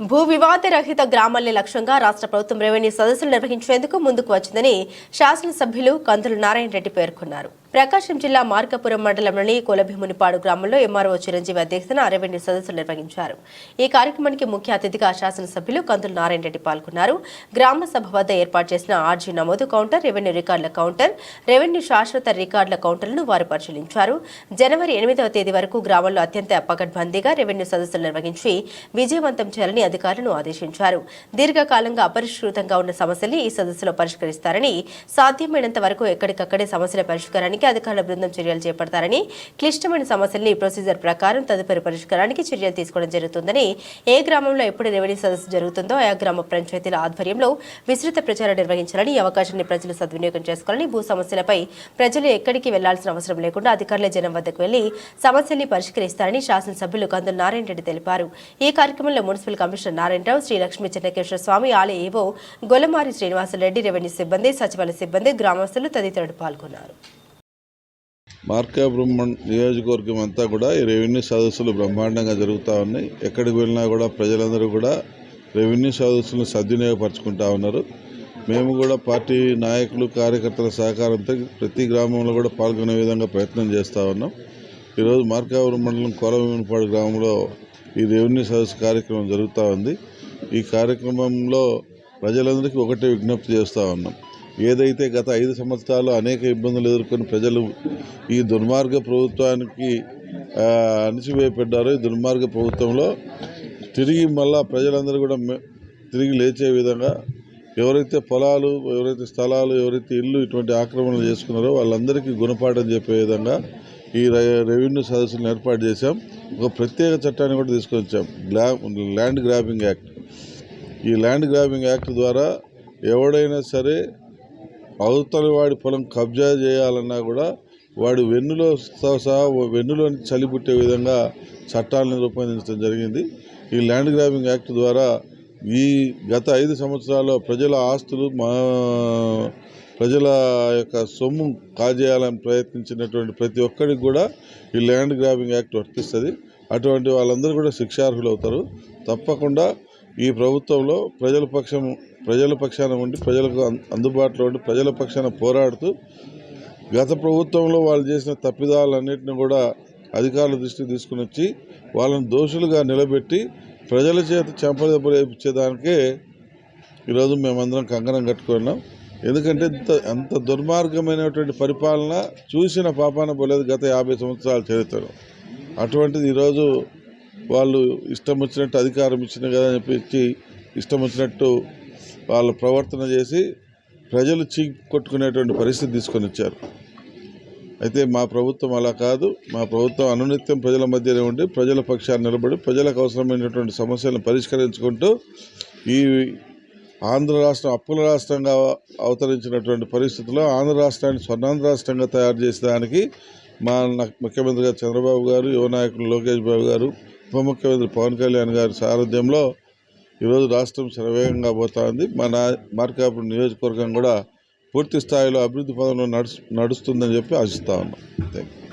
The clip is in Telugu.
భూ వివాద రహిత గ్రామాల్ని లక్ష్యంగా రాష్ట్ర ప్రభుత్వం రెవెన్యూ సదస్సులు నిర్వహించేందుకు ముందుకు వచ్చిందని శాసనసభ్యులు కందులు నారాయణ రెడ్డి పేర్కొన్నారు. ప్రకాశం జిల్లా మార్కాపురం మండలంలోని కులభీమునిపాడు గ్రామంలో ఎంఆర్ఓ చిరంజీవి అధ్యక్షతన రెవెన్యూ సదస్సులు నిర్వహించారు. ఈ కార్యక్రమానికి ముఖ్య అతిథిగా శాసనసభ్యులు కందులు నారాయణ రెడ్డి పాల్గొన్నారు. గ్రామ సభ వద్ద ఏర్పాటు చేసిన ఆర్జీ నమోదు కౌంటర్ రెవెన్యూ రికార్డుల కౌంటర్ రెవెన్యూ శాశ్వత రికార్డుల కౌంటర్లను వారు పరిశీలించారు. జనవరి ఎనిమిదవ తేదీ వరకు గ్రామంలో అత్యంత పకడ్బందీగా రెవెన్యూ సదస్సులు నిర్వహించి విజయవంతం చేయాలని అధికారులను ఆదేశించారు. దీర్ఘకాలంగా అపరిష్కృతంగా ఉన్న సమస్యల్ని ఈ సదస్సులో పరిష్కరిస్తారని సాధ్యమైనంత వరకు ఎక్కడికక్కడే సమస్యల పరిష్కారానికి అధికారుల బృందం చర్యలు చేపడతారని క్లిష్టమైన సమస్యల్ని ప్రొసీజర్ ప్రకారం తదుపరి పరిష్కారానికి చర్యలు తీసుకోవడం జరుగుతుందని ఏ గ్రామంలో ఎప్పుడు రెవెన్యూ సదస్సు జరుగుతుందో ఆయా గ్రామ పంచాయతీల ఆధ్వర్యంలో విస్తృత ప్రచారం నిర్వహించాలని ఈ అవకాశాన్ని ప్రజలు సద్వినియోగం చేసుకోవాలని భూ సమస్యలపై ప్రజలు ఎక్కడికి వెళ్ళాల్సిన అవసరం లేకుండా అధికారులే జనం వద్దకు వెళ్ళి సమస్యల్ని పరిష్కరిస్తారని శాసనసభ్యులు కందుల నారాయణ రెడ్డి తెలిపారు. ఈ కార్యక్రమంలో మున్సిపల్ కమిషనర్ నారాయణరావు శ్రీ లక్ష్మీ చెన్నకేశ్వర స్వామి ఆలయ ఏవో గొలమారి శ్రీనివాసరెడ్డి రెవెన్యూ సిబ్బంది సచివాలయ సిబ్బంది గ్రామస్తులు తదితరులు పాల్గొన్నారు. మార్కాపురం నియోజకవర్గం అంతా కూడా ఈ రెవెన్యూ సదస్సులు బ్రహ్మాండంగా జరుగుతూ ఉన్నాయి. ఎక్కడికి వెళ్ళినా కూడా ప్రజలందరూ కూడా రెవెన్యూ సదస్సులను సద్వినియోగపరచుకుంటా ఉన్నారు. మేము కూడా పార్టీ నాయకులు కార్యకర్తల సహకారంతో ప్రతి గ్రామంలో కూడా పాల్గొనే విధంగా ప్రయత్నం చేస్తూ ఉన్నాం. ఈరోజు మార్కాపురం మండలం కోలవేమనపాడు గ్రామంలో ఈ రెవెన్యూ సదస్సు కార్యక్రమం జరుగుతూ ఉంది. ఈ కార్యక్రమంలో ప్రజలందరికీ ఒకటే విజ్ఞప్తి చేస్తూ ఉన్నాం. ఏదైతే గత ఐదు సంవత్సరాలు అనేక ఇబ్బందులు ఎదుర్కొని ప్రజలు ఈ దుర్మార్గ ప్రభుత్వానికి ఆ, అణిచివేయబడ్డారో ఈ దుర్మార్గ ప్రభుత్వంలో తిరిగి మళ్ళా ప్రజలందరూ కూడా తిరిగి లేచే విధంగా ఎవరైతే పొలాలు ఎవరైతే స్థలాలు ఎవరైతే ఇల్లు ఇటువంటి ఆక్రమణలు చేసుకున్నారో వాళ్ళందరికీ గుణపాఠం చెప్పే విధంగా ఈ రెవెన్యూ సదస్సులను ఏర్పాటు చేశాం. ఒక ప్రత్యేక చట్టాన్ని కూడా తీసుకొచ్చాం గ్లా ల్యాండ్ గ్రాబింగ్ యాక్ట్. ఈ ల్యాండ్ గ్రాబింగ్ యాక్ట్ ద్వారా ఎవడైనా సరే అవతలి వాడి పొలం కబ్జా చేయాలన్నా కూడా వాడు వెన్నులో సహా వెన్నులో వెన్నులోని చలి పుట్టే విధంగా చట్టాలను రూపొందించడం జరిగింది. ఈ ల్యాండ్ గ్రాబింగ్ యాక్ట్ ద్వారా ఈ గత ఐదు సంవత్సరాల్లో ప్రజల ఆస్తులు మా ప్రజల యొక్క సొమ్ము కాజేయాలని ప్రయత్నించినటువంటి ప్రతి ఒక్కరికి కూడా ఈ ల్యాండ్ గ్రాబింగ్ యాక్ట్ వర్తిస్తుంది. అటువంటి వాళ్ళందరూ కూడా శిక్షార్హులు అవుతారు తప్పకుండా ఈ ప్రభుత్వంలో ప్రజల పక్షం ప్రజల పక్షాన ఉండి ప్రజలకు అందుబాటులో ఉండి ప్రజల పక్షాన పోరాడుతూ గత ప్రభుత్వంలో వాళ్ళు చేసిన తప్పిదాలన్నింటిని కూడా అధికారుల దృష్టికి తీసుకుని వచ్చి వాళ్ళని దోషులుగా నిలబెట్టి ప్రజల చేత చెంపదెబ్బలేపించేదానికే ఈరోజు మేమందరం కంకణం కట్టుకున్నాం ఎందుకంటే ఇంత అంత దుర్మార్గమైనటువంటి పరిపాలన చూసిన పాపాన పోలేదు గత యాభై సంవత్సరాల చరిత్రలో. అటువంటిది ఈరోజు వాళ్ళు ఇష్టం వచ్చినట్టు అధికారం ఇచ్చిన కదా అని చెప్పి ఇష్టం వచ్చినట్టు వాళ్ళ ప్రవర్తన చేసి ప్రజలు చీక్ కొట్టుకునేటువంటి పరిస్థితి తీసుకొని వచ్చారు. అయితే మా ప్రభుత్వం అలా కాదు. మా ప్రభుత్వం అనునిత్యం ప్రజల మధ్యనే ఉండి ప్రజల పక్షాన్ని నిలబడి ప్రజలకు అవసరమైనటువంటి సమస్యలను పరిష్కరించుకుంటూ ఈ ఆంధ్ర రాష్ట్రం అప్పుల రాష్ట్రంగా అవతరించినటువంటి పరిస్థితుల్లో ఆంధ్ర రాష్ట్రాన్ని స్వర్ణాంధ్ర రాష్ట్రంగా తయారు చేసేదానికి మా నా- ముఖ్యమంత్రి గారు చంద్రబాబు గారు యువ నాయకులు లోకేష్ బాబు గారు ఉప ముఖ్యమంత్రి పవన్ కళ్యాణ్ గారి సారథ్యంలో ఈరోజు రాష్ట్రం శరవేగంగా పోతా ఉంది మా నా మార్కాపురం నియోజకవర్గం కూడా పూర్తి స్థాయిలో అభివృద్ధి పదంలో నడుస్తుందని చెప్పి ఆశిస్తా ఉన్నాం. Thank you